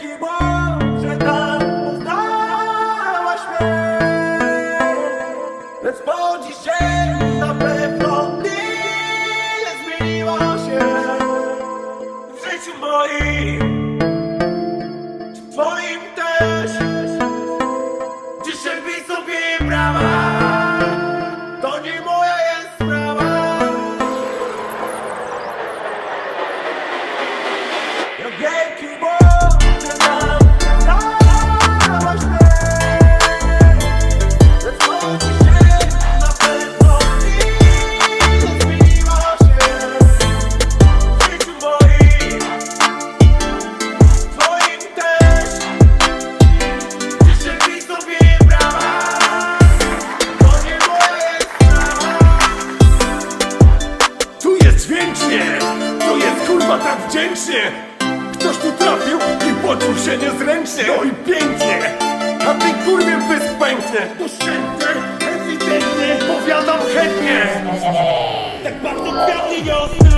wielki błąd, że tam poznałaś mnie Lecz po dzisiaj na pewno tyle zmieniło się. W życiu moim, dźwięcznie, tu jest kurwa tak wdzięcznie. Ktoś tu trafił i poczuł się niezręcznie. No i pięknie, a ty kurwie pysk pęknie Doszczętnie, ewidentnie, powiadam chętnie. Tak bardzo kwiatnie wiosny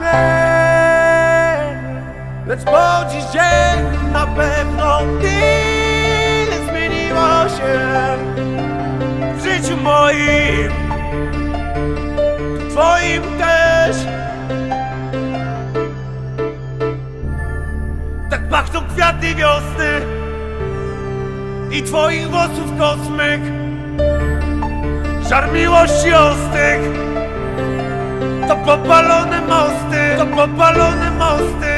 mnie Lecz po dziś dzień na pewno tyle zmieniło się W życiu moim. Twoim też. Tak pachną kwiaty wiosny I twoich włosów kosmyk. Żar miłości ostych popalone mosty To popalone mosty